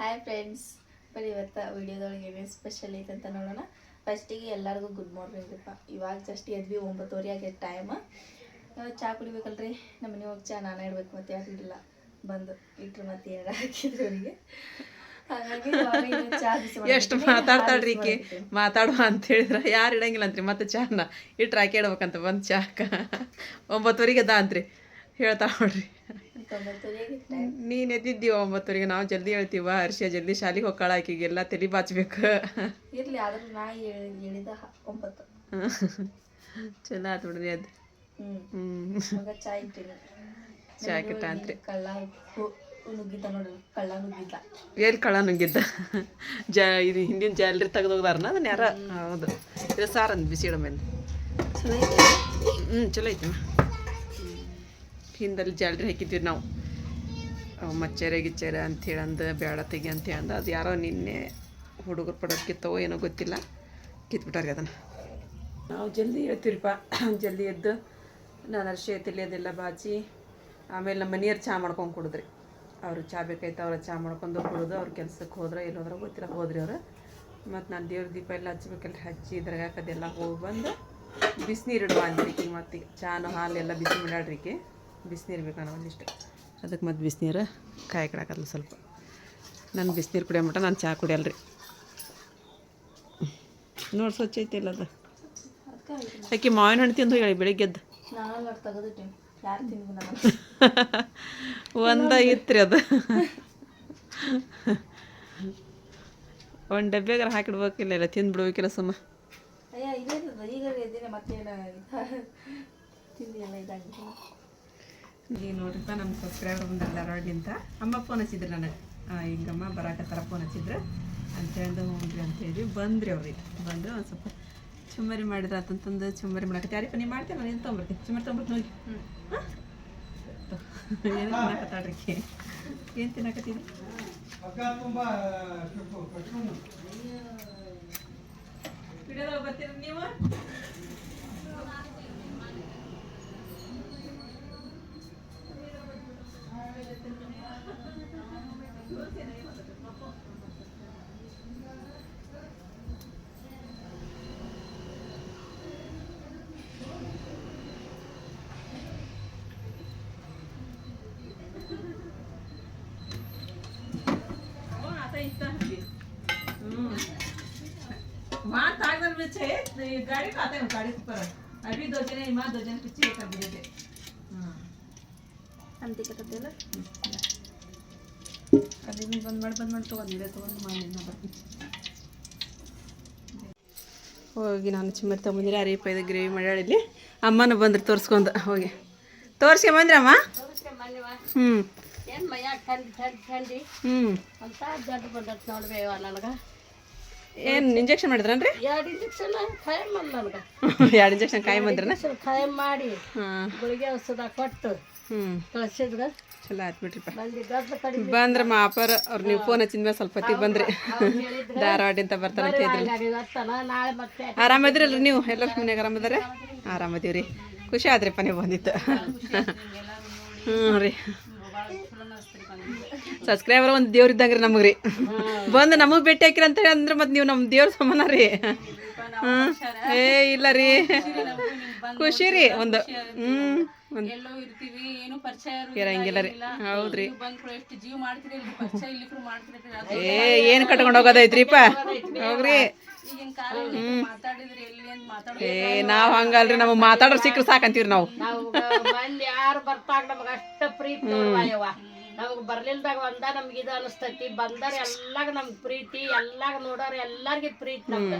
Hi friends ಬರೀ ಇವತ್ತು ವೀಡಿಯೋದೊಳಗೆ ಏನೇನು ಸ್ಪೆಷಲ್ ಐತೆ ಅಂತ ನೋಡೋಣ. ಫಸ್ಟಿಗೆ ಎಲ್ಲರಿಗೂ ಗುಡ್ ಮಾರ್ನಿಂಗ್ ರೀಪ ಇವಾಗ ಜಸ್ಟ್ ಎದ್ವಿ ಒಂಬತ್ತುವರೆ ಆಗೈತೆ ಟೈಮ್ ಚಹಾ ಕುಡಿಬೇಕಲ್ರಿ? ನಮ್ಮ ಮನೆ ಚಹಾ ನಾನು ಇಡ್ಬೇಕು ಮತ್ತೆ ಯಾರು ಇಡಲ್ಲ ಬಂದು ಇಟ್ರು ಮತ್ತೆ ಏನಾರ ಹಾಕಿದ್ರು ಅವರಿಗೆ. ಎಷ್ಟು. ಮಾತಾಡ್ತಾಳ್ರಿ ಈಕೆ? ಮಾತಾಡುವ ಅಂತ ಹೇಳಿದ್ರ ಯಾರು ಇಡಂಗಿಲ್ಲ ಅಂತ್ರಿ ಮತ್ತೆ ಚಹನ ಇಟ್ರು ಹಾಕಿ ಇಡ್ಬೇಕಂತ ಬಂದು ಚಹಾಕ ಒಂಬತ್ತುವರೆಗೆ ಅದ ಅಂತ್ರಿ ಹೇಳ್ತಾ ನೋಡ್ರಿ. ನೀನು ಎದ್ದಿದ್ದೀವ ಒಂಬತ್ತುವರೆಗೆ ನಾವು ಜಲ್ದಿ ಹೇಳ್ತೀವ ಹರ್ಷ ಜಲ್ದಿ ಶಾಲಿಗೆ ಹೋಗ್ಕಾಳ ಆಕಿಗೆಲ್ಲ ತಲೆ ಬಾಚ್ಬೇಕು. ಇರ್ಲಿ ಆದ್ರೂ ನಾ ಹೇಳಿ ಹೇಳಿದ ಒಂಬತ್ತು. ಚಲೋ ಆತು ಬಿಡ್ರಿ ಅದು ಹ್ಮ್. ಹ್ಞೂ ಮಗ ಚಾ ಇಟ್ಟಿನಿ. ಚಾ ಕಿಟ್ಟ ಅಂತ್ರಿ. ಕಳ್ಳ ನುಗ್ಗಿದ್ದ ಕಳ್ಳ ನುಗ್ಗಿದ್ದ. ಎಲ್ಲಿ ಕಳ ನುಂಗಿದ್ದ ಜ ಇದು ಹಿಂದಿನ ಜಾಲ್ರಿ ತೆಗ್ದೋಗ್ದಾರನ ಅದನ್ನ ಯಾರ? ಹೌದು. ಇದು ಸಾರು ಅಂದ್ ಬಿಸಿ ಇಡಮೇಲೆ ಹ್ಞೂ ಚಲೋ ಐತಿ. ಹಿಂದಲ್ಲಿ ಜಾಲ್ರಿ ಹಾಕಿದ್ವಿ ನಾವು. ಮಚ್ಚರ ಗಿಚ್ಚರ ಅಂಥೇಳಿ ಅಂದು ಬೇಡ ತೆಗಿ ಅಂತ ಅಂದ ಅದು ಯಾರೋ ನಿನ್ನೆ ಹುಡುಗರು ಪಡೋದು ಕಿತ್ತವೋ ಏನೋ ಗೊತ್ತಿಲ್ಲ. ಕಿತ್ಬಿಟ್ಟಾರೆ ಅದನ್ನು. ನಾವು ಜಲ್ದಿ ಹೇಳ್ತೀವಿಪ್ಪ ಜಲ್ದಿ ಎದ್ದು ನಾನು ಅರ್ಶಿ ತಲೆ ಅದೆಲ್ಲ ಬಾಚಿ, ಆಮೇಲೆ ನಮ್ಮ ಮನೆಯವ್ರು ಚಹಾ ಮಾಡ್ಕೊಂಡು ಕುಡಿದ್ರಿ. ಅವರು ಚಹಾ ಬೇಕಾಯ್ತು, ಅವ್ರ ಚಹಾ ಮಾಡ್ಕೊಂಡು ಕುಡಿದು, ಅವ್ರ ಕೆಲ್ಸಕ್ಕೆ ಹೋದ್ರೆ ಇಲ್ಲ ಹೋದ್ರೆ ಗೊತ್ತಿಲ್ಲ, ಹೋದ್ರಿ ಅವರು. ಮತ್ತು ನಾನು ದೇವ್ರ ದೀಪ ಎಲ್ಲ ಹಚ್ಚಬೇಕಲ್ಲ ಹಚ್ಚಿ ಇದ್ರಾಗ ಹಾಕೋದೆಲ್ಲ ಹೋಗಿ ಬಂದು ಬಿಸಿನೀರು ಇಡುವ ಅಂದ್ರಿ ಮತ್ತು ಚಾನು ಹಾಲು ಎಲ್ಲ ಬಿಸಿ ಮಾಡ್ಯಾಡ್ರಿಕೆ ಬಿಸಿನೀರು ಬೇಕು ಒಂದಿಷ್ಟು ಅದಕ್ಕೆ ಮತ್ತು ಬಿಸಿನೀರು ಕಾಯಿ ಕಡಾಕಲ್ಲ ಸ್ವಲ್ಪ. ನಾನು ಬಿಸಿನೀರು ಕುಡಿಯೋ ಮಟ್ಟ ನಾನು ಚಹಾ ಕುಡಿಯಲ್ರಿ. ನೋಡಿ ಸ್ವಚ್ಛ ಐತಿಲ್ಲ ಅದು. ಯಾಕೆ ಮಾವಿನ ಹಣ್ಣು ತಿಂದು ಹೇಳಿ ಬೆಳಿಗ್ಗೆದ್ದು ಒಂದ ಇತ್ರಿ ಅದು. ಒಂದು ಡಬ್ಬ್ಯಾಗಾರ ಹಾಕಿಡ್ಬೇಕಿಲ್ಲ ಇಲ್ಲ ತಿಂದು ಬಿಡ್ಬೇಕಿಲ್ಲ ಸುಮ್ಮ. ಅಯ್ಯ ಇದೇ ಈಗ ಎದ್ದಿನ ಮತ್ತೇನು ತಿಂದು ಎಲ್ಲ ಇದಾಗಿಲ್ಲ ಈಗ ನೋಡ್ರಿಪ್ಪ ನಮ್ಮ ಸಬ್ಸ್ಕ್ರೈಬರ್ ಒಂದು ಎಲ್ಲರೊಳಗಿಂತ ಅಮ್ಮ ಫೋನ್ ಹಚ್ಚಿದ್ರು ನನಗೆ. ಹಿಂಗಮ್ಮ ಬರಾಕತ್ತಾರ ಫೋನ್ ಹಚ್ಚಿದ್ರು. ಅಂತ ಹೇಳ್ದು ಹೋಗ್ರಿ ಅಂತ ಹೇಳಿ ಬಂದ್ರಿ ಅವ್ರಿಗೆ ಬಂದರು ಒಂದು ಸ್ವಲ್ಪ ಚುಮ್ಮರಿ ಮಾಡಿದ್ರ ಅಂತಂತಂದು ಚುಮ್ಮರಿ ಮಾಡಕ್ಕೆ ಯಾರಿಪ್ಪ ನೀವು ಮಾಡ್ತೇನೆ ನಾನು ಏನು ತೊಗೊಂಬರ್ತೀನಿ ಚುಮ್ಮರಿ ತೊಗೊಂಬರ್ತೀನಿ ಹೋಗಿ ಏನು ತಿನ್ನಕತ್ತಾಳ್ರಿ ಏನು ತಿನ್ನಕತ್ತೀನಿ ವಿಡಿಯೋದಾಗ ಬರ್ತೀರ ನೀವು? वहाँ ताकदर में छे। गाड़ी पे आते हैं, गाड़ी पर। अभी दो जने, माँ दो जने पीछे कर दिए थे ಅದನ್ನ ಬಂದ್ ಮಾಡಿ ಬಂದ್ ಮಾಡಿ ತೊಗೊಂಡಿದೆ ತೊಗೊಂಡು ಮಾಡಿ ನಾ ಬರ್ತೀನಿ. ಹೋಗಿ ನಾನು ಚಿಮ್ಮರಿ ತಗೊಂಡಿರ ಅರಿಪ ಇದು ಗ್ರೇವಿ ಮಾಡ್ಯಾಳ ಇಲ್ಲಿ. ಅಮ್ಮನ ಬಂದ್ರೆ ತೋರಿಸ್ಕೊಂಡು ಹೋಗಿ. ಥಂಡಿ ಥಂಡಿ ಹ್ಞೂ ಏನು ಇಂಜೆಕ್ಷನ್ ಮಾಡಿದ್ರನ್ರಿ? ಎರಡು ಇಂಜೆಕ್ಷನ್ ಖಾಯಂ ಎರಡು ಇಂಜೆಕ್ಷನ್ ಕಾಯಿ ಬಂದ್ರನ ಇಂಜೆಕ್ಷನ್ ಖಾಯಂ ಮಾಡಿ. ಗುಳಿಗೆ ಔಷಧ ಕೊಟ್ಟು. ಕಳ್ಸಿದ್ರ ಚಲೋ ಆಯ್ತು ಬಿಡ್ರಿಪ್ಪ ಬಂದ್ರ ಮಾಪರ್ ಅವ್ರು ನೀವು ಫೋನ್ ಹಚ್ಚಿದ ಮೇಲೆ ಸ್ವಲ್ಪ ಹೊತ್ತಿಗೆ ಬಂದ್ರಿ. ಧಾರವಾಡಿಂದ ಬರ್ತಾರಂತ ಇದ್ರಿ ಇವತ್ತನ ನಾಳೆ ಮತ್ತೆ ಆರಾಮದಿರಲ್ರಿ ನೀವು? ಎಲ್ಲ ಮನೆಯಾಗ ಆರಾಮದಾರೆ ಆರಾಮದೀವ್ರಿ ಖುಷಿ ಆದ್ರಿಪ್ಪ ನೀವು ಬಂದಿತ್ತು ಹ್ಞೂ ರೀ. ಸಬ್ಸ್ಕ್ರೈಬರ್ ಒಂದು ದೇವ್ರ ಇದ್ದಂಗ್ರಿ ನಮಗೆ ರೀ. ಬಂದು ನಮಗೆ ಭೇಟಿ ಹಾಕಿರಿ ಅಂತ ಹೇಳಿ ಅಂದ್ರೆ ಮತ್ತೆ ನೀವು ನಮ್ಮ ದೇವ್ರ ಸಮಾನ ರೀ. ಹ್ಞೂ ಏ ಇಲ್ಲ ರೀ. ಖುಷಿ ರೀ ಒಂದು ಹ್ಞೂ ಎಲ್ಲೋ ಇರ್ತೀವಿ ಏನು ಪರಿಚಯ ಇರಂಗಿಲ್ಲ ರೀ. ಹೌದ್ರಿ. ಬಂದ್ರು ಎಷ್ಟು ಜೀವ ಮಾಡ್ತೀರಿ ಪರಿಚಯ ಇಲ್ಲಿ ಮಾಡ್ತೀರಿ ಏ ಏನು ಕಟ್ಕೊಂಡು ಹೋಗೋದೈತ್ರಿಪ್ಪ ಹೋಗ್ರಿ ಈಗಿನ ಮಾತಾಡಿದ್ರೆ ಎಲ್ಲಿ ಅಂತ ಮಾತಾಡ ಏ ನಾವ್ ಹಂಗಲ್ರಿ ನಮಗೆ ಮಾತಾಡೋರು ಸಿಕ್ಕ್ರ ಸಾಕಂತೀವ್ರಿ ನಾವು. ನಾವು ಮಂದಿ ಯಾರು ಬರ್ತಾಗ ನಮಗ ಅಷ್ಟ ಪ್ರೀತಿ ನಮಗ್ ಬರ್ಲಿಲ್ದಾಗ ಒಂದ ನಮ್ಗೆ ಇದು ಅನಸ್ತತಿ ಬಂದಾರ ಎಲ್ಲಾಗ ನಮ್ಗ್ ಪ್ರೀತಿ ಎಲ್ಲಾಗ ನೋಡೋರ್ ಎಲ್ಲಾರ್ಗಿ ಪ್ರೀತಿ ನಮ್ಗ.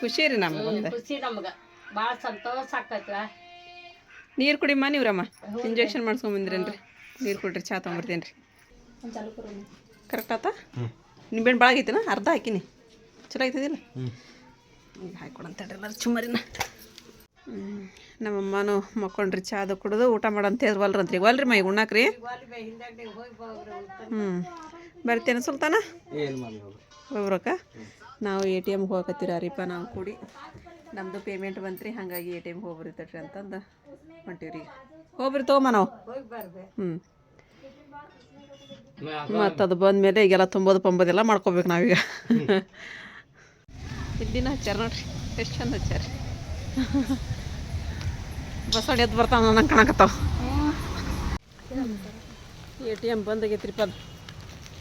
ಖುಷಿ ರೀ ನಮ್ಗ ಖುಷಿ ನಮ್ಗ. ಬಾಳ ಸಂತೋಷ ಆಕೈತ್ವ. ನೀರು ಕುಡಿಮ್ಮ ನೀವ್ರಮ್ಮ. ಇಂಜೆಕ್ಷನ್ ಮಾಡ್ಸ್ಕೊಂಬಂದ್ರೇನ್ರಿ? ನೀರು ಕುಡ್ರಿ ಚಾ ತೊಗೊಂಬರ್ತೀನಿ ರೀ ಒಂದು ಚಾಲು ಕರು ಕರೆಕ್ಟ್ ಆತ? ನಿಂಬೆಣ್ಣು ಭಾಳ ಆಗೈತಿನ? ಅರ್ಧ ಹಾಕಿನಿ. ಚಲೋ ಐತದಿಲ್ಲ ಈಗ ಹಾಕೊಡಂತೇಳ್ರಿ ಎಲ್ಲರೂ ಚುಮ್ಮರಿನ. ನಮ್ಮಮ್ಮನೂ ಮಕ್ಕೊಂಡ್ರಿ ಚಾದ ಕುಡಿದು ಊಟ ಮಾಡಂತ ಹೇಳಿದ್ವಲ್ರಂತ್ರಿ ಒಲ್ರಿ ಮೈ ಉಣ್ಣಾಕ್ರಿ? ಹ್ಞೂ ಬರ್ತೇನೆ ಸುಲ್ತಾನ? ಹೋಗ್ರಕ್ಕ ನಾವು ಎ ಟಿ ಎಮ್ಗೆ ಹೋಗಕತ್ತೀರ ರೀಪ ನಾವು ಕೂಡಿ. ನಮ್ಮದು ಪೇಮೆಂಟ್ ಬಂತ್ರಿ, ಹಾಗಾಗಿ ಎ ಟಿ ಎಮ್ಗೆ ಹೋಗ್ಬರ್ತೈತ್ರಿ ಅಂತಂದು ಹೊಂಟೀವ್ರಿ. ಹೋಗ್ಬರಿ ತೊಗೊಂಬ ನಾವು ಹ್ಞೂ ಮತ್ತು ಅದು ಬಂದಮೇಲೆ ಈಗೆಲ್ಲ ತುಂಬೋದು ಪಂಬೋದೆಲ್ಲ ಮಾಡ್ಕೋಬೇಕು ನಾವೀಗ. ಇಲ್ಲಿನ ಹಚ್ಚಾರ ನೋಡ್ರಿ, ಎಷ್ಟು ಚಂದ ಹಚ್ಚಾರ ಬಸ್ ಎದ್ದು ಬರ್ತಾವ ನಂಗೆ ಕಾಣಕತ್ತಾವ. ಎ ಟಿ ಎಂ ಬಂದಾಗೈತ್ರಿಪ್ಪ ಅದು.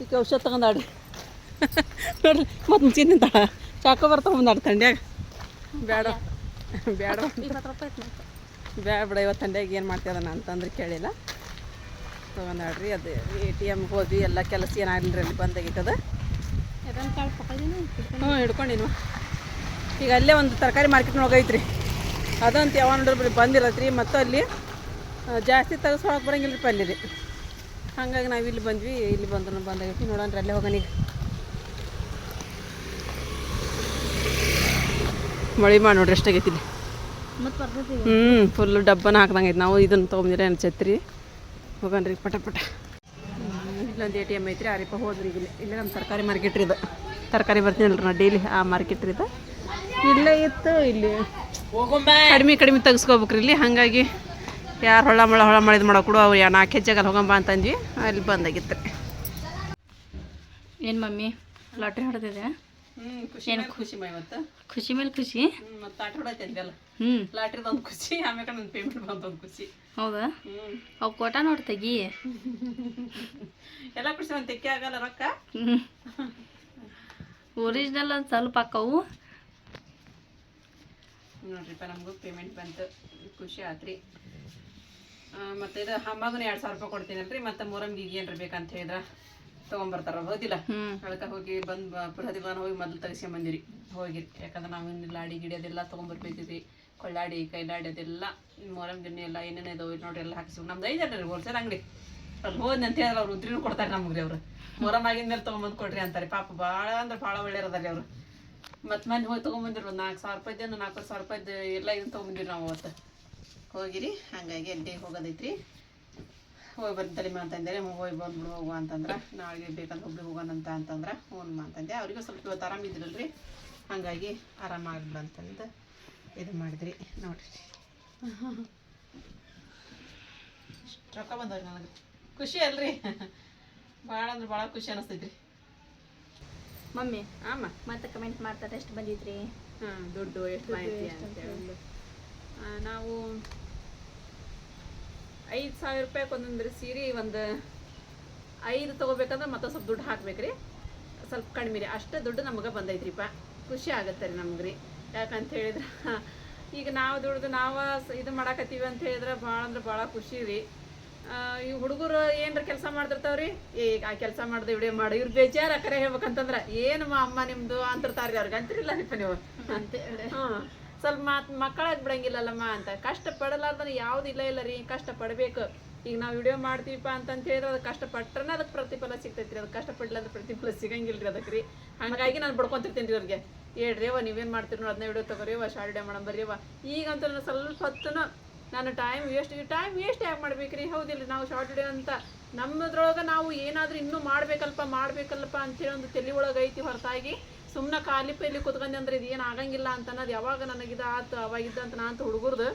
ಈಗ ಔಷಧ ತಗೊಂಡಾಡ್ರಿ ನೋಡ್ರಿ, ಮತ್ತೆ ಮುಂಚೆ ನಿಂತಾಳ ಚಾಕೋ ಬರ್ತಾವ ಥಂಡ್ಯಾಗ ಬೇಡ. ಬೇಡ. ಬೇಡ ಬಿಡ ಇವತ್ತು ಥಂಡ್ಯಾಗ ಏನು ಮಾಡ್ತೀಯ ಅದನ್ನ ಅಂತಂದ್ರೆ ಕೇಳಿಲ್ಲ. ತೊಗೊಂಡಾಡ್ರಿ ಅದು ಎ ಟಿ ಎಮ್ಗೆ ಹೋದ್ವಿ ಎಲ್ಲ ಕೆಲಸ ಏನಾಗಲಿಲ್ಲ ಅಲ್ಲಿ ಬಂದಾಗೈತದ ಹ್ಞೂ ಹಿಡ್ಕೊಂಡಿನ ಈಗ ಅಲ್ಲೇ ಒಂದು ತರಕಾರಿ ಮಾರ್ಕೆಟ್ನೊಳಗೆ ಐತ್ರಿ. ಅದಂತ ಯಾವ ನೋಡಿದ್ರೆ ಬಂದಿರತ್ರಿ. ಮತ್ತು ಅಲ್ಲಿ ಜಾಸ್ತಿ ತೆಗೆಸ್ಕೊಳಕ್ಕೆ ಬರಂಗಿಲ್ಲ ರೀ ಅಲ್ಲಿ ರೀ ಹಾಗಾಗಿ ನಾವು ಇಲ್ಲಿ ಬಂದ್ವಿ ಇಲ್ಲಿ ಬಂದ್ರು ಬಂದಾಗೈತಿ. ರೀ ಅಲ್ಲೇ ಹೋಗೋಣ ಈಗ. ಮಳೆ ಮಾಡಿ ನೋಡ್ರಿ ಎಷ್ಟಾಗೈತಿ ಇಲ್ಲಿ. ಹ್ಞೂ ಫುಲ್ಲು ಡಬ್ಬನ ಹಾಕ್ದಂಗೆ ಐತೆ. ನಾವು ಇದನ್ನು ತೊಗೊಂಡಿರ ಅನ್ಸತ್ರಿ ಹೋಗನ್ರಿ ಪಟ ಪಟ. ಇಲ್ಲೊಂದು ಎ ಟಿ ಎಂ ಐತ್ರಿ ಆರಿಪ ಹೋದ್ರಿ ಇಲ್ಲಿ. ಇಲ್ಲೇ ನಮ್ಮ ತರಕಾರಿ ಮಾರ್ಕೆಟ್ ರೀ ಇದು. ತರಕಾರಿ ಬರ್ತೀನಲ್ರಿ ನಾ ಡೈಲಿ ಆ ಮಾರ್ಕೆಟ್ ರೀ ಇದು. ಇಲ್ಲೇ ಇತ್ತು ಇಲ್ಲಿ ಕಡಿಮೆ ಕಡಿಮೆ ತೆಗಿಸ್ಕೋಬೇಕ್ರಿ ಇಲ್ಲಿ. ಹಾಗಾಗಿ ಯಾರು ಹೊಳ ಮಳ ಹೊಳ ಮಾಡಿದ್ ಮಾಡೋ ಕೊಡು ಅವ್ರು ಯಾ ನಾಲ್ಕು ಹೆಜ್ಜೆಗಲ್ಲಿ ಹೋಗಂಬ ಅಂತಂದ್ವಿ ಅಲ್ಲಿ ಬಂದಾಗಿತ್ತು ರೀ ಏನು ಮಮ್ಮಿ ಲಾಟ್ರಿ ಹೊಡೆದಿದೆ ಹ್ಞೂ ಖುಷಿ ಇವತ್ತು ಖುಷಿ ಮೇಲೆ ಖುಷಿ? ಮತ್ತು ಲಾಟ್ರಿ ಹೊಡೈತೆ ಅಂದಲ್ಲ ಹ್ಞೂ ಲಾಟ್ರಿದ ಒಂದು ಖುಷಿ ಆಮೇಲೆ ನನ್ನ ಪೇಮೆಂಟ್ ಬಂತ ಒಂದು ಖುಷಿ. ಹೌದಾ? ಅವು ಕೋಟ ನೋಡಿ ತೆಗಿ. ಎಲ್ಲ ಖುಷಿ ಒಂದು ತೆಕ್ಕೆ ಆಗಲ್ಲ ರೊಕ್ಕ? ಒರಿಜಿನಲ್ ಒಂದು ಸ್ವಲ್ಪ ಹಾಕವು ನೋಡ್ರಿಪ್ಪ ನಮಗೂ ಪೇಮೆಂಟ್ ಬಂತು. ಖುಷಿ ಆತ್ರಿ. ಮತ್ತು ಇದು ಹಮ್ಮಗೂ ಎರಡು ಸಾವಿರ ರೂಪಾಯಿ ಕೊಡ್ತೀನಲ್ರಿ ಮತ್ತು ಮೂರಮ್ಗೆ ಈಗ ಏನ್ರಿ ಬೇಕಂತ ಹೇಳಿದ್ರೆ. ತೊಗೊಂಬರ್ತಾರ ಹೋದಿಲ್ಲ. ಅದಕ್ಕೆ ಹೋಗಿ ಬಂದ್ ಬೃಹದಿಗಾನ ಹೋಗಿ ಮೊದಲು ಮಂದಿರಿ ಹೋಗಿ ಯಾಕಂದ್ರೆ ನಾವು ಅಡಿ ಲಾಡಿ ಗಿಡಿ ಅದೆಲ್ಲ ತಗೊಂಡ್ಬರ್ಬೇಕಿದ್ರಿ ಕೊಳ್ಳಾಡಿ ಕೈಲಾಡಿ ಅದೆಲ್ಲ ಮೊರಂ ಗಿಣ್ಣಿ ಎಲ್ಲ ಏನೇನು ಇದಾವೆ ನೋಡ್ರಿ ಎಲ್ಲ ಹಾಕಿಸು ನಮ್ದು ಐದಲ್ರಿ ಹೋಲ್ಸೇಲ್ ಅಂಗಡಿ. ಅಲ್ಲಿ ಹೋದ್ನಿ ಅಂತ ಹೇಳಿದ್ರೆ ಅವ್ರು ಉದ್ರಿನೂ ಕೊಡ್ತಾರೆ ನಮ್ಗೆ ಅವ್ರು. ಮೊರಮ್ ಆಗಿದ್ಮೇಲೆ ತೊಗೊಂಬಂದು ಕೊಡ್ರಿ ಅಂತಾರೆ. ಪಾಪ ಭಾಳ ಅಂದ್ರೆ ಭಾಳ ಒಳ್ಳೆಯರದಾರಿ ಅವರು. ಮತ್ತೆ ಮನೆ ಹೋಗಿ ತೊಗೊಂಬಂದಿರು ಒಂದು ನಾಲ್ಕು ಸಾವಿರ ರೂಪಾಯ್ದು ನಾಲ್ಕು ಸಾವಿರ ರೂಪಾಯ್ದು ಎಲ್ಲ ಇದನ್ನ ತೊಗೊಂಬಂದಿರಿ ನಾವು ಅವತ್ತು. ಹೋಗಿರಿ ಹಾಗಾಗಿ ಅಲ್ಲಿ ಹೋಗೋದೈತ್ರಿ. ಹೋಗಿ ಬರ್ತಾರೆ ಅಂತಂದರೆ ಹೋಗಿ ಬಂದ್ಬಿಡು ಹೋಗುವ ಅಂತಂದ್ರೆ ನಾಳೆಗೆ ಬೇಕಂದ್ರೆ ಹೋಗೋಣ ಅಂತ ಅಂತಂದ್ರೆ ಹ್ಞೂ ಅಂತಂದೆ ಅವರಿಗೂ ಸ್ವಲ್ಪ ಇವತ್ತು ಆರಾಮಿದ್ರಲ್ರಿ ಹಾಗಾಗಿ ಆರಾಮಾಗಲ್ಲ ಅಂತಂದು ಇದು ಮಾಡಿದ್ರಿ ನೋಡ್ರಿ. ಇಷ್ಟು ರೊಕ್ಕ ಬಂದವ್ರಿ ನನಗೆ. ಖುಷಿ ಅಲ್ರಿ. ಭಾಳ ಅಂದ್ರೆ ಭಾಳ ಖುಷಿ ಅನಿಸ್ತೈತ್ರಿ. ಮಮ್ಮಿ ಆಮ. ಮತ್ತೆ ಕಮೆಂಟ್ ಮಾಡ್ತಾರೆ ಎಷ್ಟು ಬಂದಿದ್ರಿ? ಹಾಂ ದುಡ್ಡು ಎಷ್ಟು ಮಾಹಿತಿ ಅಂತ ಹೇಳಿ. ನಾವು ಐದು ಸಾವಿರ ರೂಪಾಯಿ ಒಂದೊಂದು ಸೀರೆ ಒಂದು ಐದು ತೊಗೋಬೇಕಂದ್ರೆ ಮತ್ತೆ ಸ್ವಲ್ಪ ದುಡ್ಡು ಹಾಕ್ಬೇಕ್ರಿ. ಸ್ವಲ್ಪ ಕಡಿಮೆ ರೀ. ಅಷ್ಟೇ ದುಡ್ಡು ನಮಗೆ ಬಂದೈತ್ರಿಪ್ಪ ಖುಷಿ ಆಗುತ್ತೆ ರೀ ನಮ್ಗೆ ರೀ. ಯಾಕಂತ ಹೇಳಿದ್ರೆ ಈಗ ನಾವು ದುಡ್ದು ನಾವು ಇದು ಮಾಡಾಕತ್ತೀವಿ ಅಂತ ಹೇಳಿದ್ರೆ ಭಾಳ ಅಂದ್ರೆ ಭಾಳ ಖುಷಿ ರೀ. ಈ ಹುಡುಗರು ಏನ್ರ ಕೆಲಸ ಮಾಡ್ತಿರ್ತಾವ್ರಿ ಈಗ ಆ ಕೆಲಸ ಮಾಡ್ದು ವಿಡಿಯೋ ಮಾಡು ಇವ್ರು ಬೇಜಾರು ಕರೆ ಹೇಳ್ಬೇಕಂತಂದ್ರೆ ಏನು ಅಮ್ಮ ಅಮ್ಮ ನಿಮ್ದು ಅಂತಿರ್ತಾರ್ರಿ ಅವ್ರಿಗೆ? ಅಂತಿರಲ್ಲ ನೀವು? ಅಂತ ಹೇಳಿ ಹ್ಮ್ ಸ್ವಲ್ಪ ಮಾತ್ ಮಕ್ಕಳಾಗಿ ಬಿಡಂಗಿಲ್ಲಲ್ಲಮ್ಮ ಅಂತ. ಕಷ್ಟ ಪಡಲಾರ್ದನ ಯಾವ್ದು ಇಲ್ಲ ಇಲ್ಲ ರೀ ಕಷ್ಟ ಪಡಬೇಕು ಈಗ ನಾವು ವಿಡಿಯೋ ಮಾಡ್ತೀವಪ್ಪ ಅಂತಂತ ಹೇಳಿದ್ರೆ ಅದು ಕಷ್ಟ ಪಟ್ರನ ಅದಕ್ಕೆ ಪ್ರತಿಫಲ ಸಿಗ್ತೈತಿ ರೀ ಅದು ಕಷ್ಟ ಪ್ರತಿಫಲ ರೀ ಅದಕ್ಕೆ ರೀ. ಹಂಗಾಗಿ ನಾನು ಬಡ್ಕೊಂತಿರ್ತೀನಿ ರೀ ಅವ್ರಿಗೆ ಹೇಳ್ರಿ ಅವ ನೀವೇನು ಮಾಡ್ತೀರಿ ನೋಡಿ ಅದನ್ನ ವಿಡಿಯೋ ತಗೋರಿ ಅವ ಶಾರ್ಟ್ ಮಾಡಮ್ ಬರೀವ ಈಗಂತೂ ನಾನು ಸ್ವಲ್ಪ ಹೊತ್ತು ನಾನು ಟೈಮ್ ವೇಸ್ಟ್ ಟೈಮ್ ವೇಸ್ಟ್ ಯಾಕೆ ಮಾಡ್ಬೇಕ್ರಿ ಹೌದಿಲ್ಲ ನಾವು ಶಾರ್ಟ್ ವಿಡಿಯೋ ಅಂತ ನಮ್ಮದ್ರೊಳಗೆ ನಾವು ಏನಾದರೂ ಇನ್ನೂ ಮಾಡ್ಬೇಕಲ್ಪ ಮಾಡ್ಬೇಕಲ್ಲಪ್ಪ ಅಂತೇಳಿ ಒಂದು ತಲೆ ಒಳಗೆ ಐತಿ ಹೊರತಾಗಿ. ಸುಮ್ಮನೆ ಖಾಲಿ ಪೈಲಿ ಕುತ್ಕೊಂಡೆ ಅಂದ್ರೆ ಇದು ಏನು ಆಗಂಗಿಲ್ಲ ಅಂತ ಅನ್ನೋದು ಯಾವಾಗ ನನಗಿದ ಆತು ಅವಾಗಿದ್ದ ಅಂತ ನಾ ಅಂತ ಹುಡುಗರ್ದು.